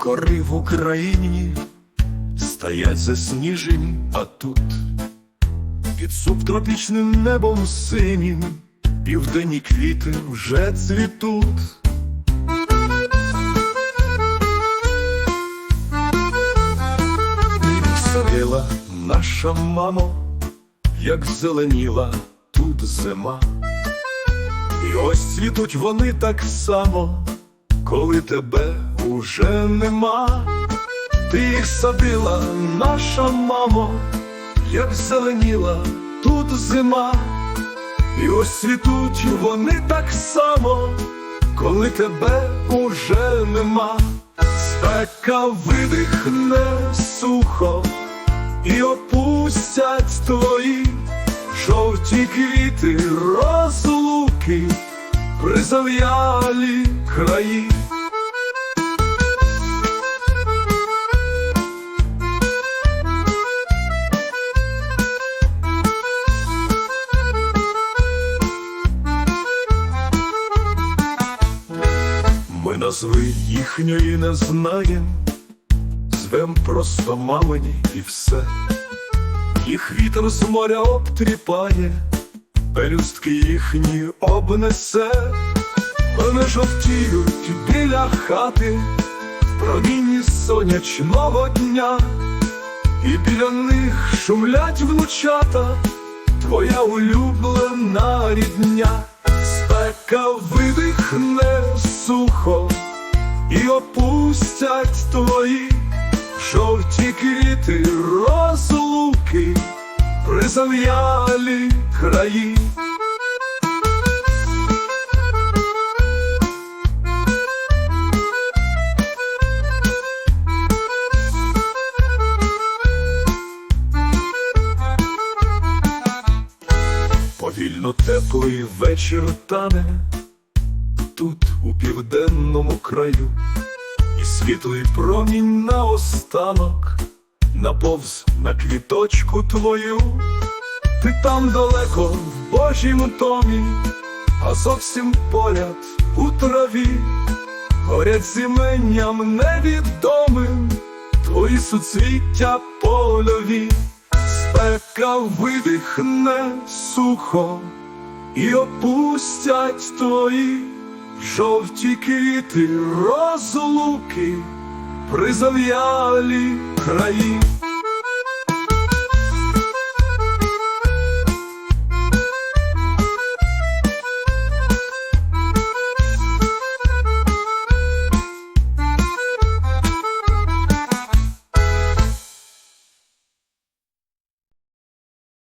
Кори в Україні стоять засніжені, а тут під субтропічним небом синім південні квіти вже цвітуть. Садила наша мамо, як зеленіла тут зима. І ось цвітуть вони так само, коли тебе уже нема. Ти їх садила, наша мамо, як зеленіла тут зима. І ось цвітуть вони так само, коли тебе уже нема. Спека видихне сухо і опустять твої жовті квіти розлуки призав'ялі краї. Ми назви їхньої не знаєм, звем просто мамині і все. Їх вітер з моря обтріпає, пелюстки їхні обнесе, вони жовтіють біля хати, в промінні сонячного дня, і біля них шумлять внучата, твоя улюблена рідня, і опустять твої жовті квіти розлуки призав'ялі краї. Повільно теплий вечір тане тут, у південному краю, і світлий промінь наостанок наповз на квіточку твою, ти там далеко в Божім домі, а зовсім поряд у траві, горять зіменням невідомим, твої суцвіття польові, спека видихне сухо і опустять твої жовті квіти розлуки призав'ялі краї.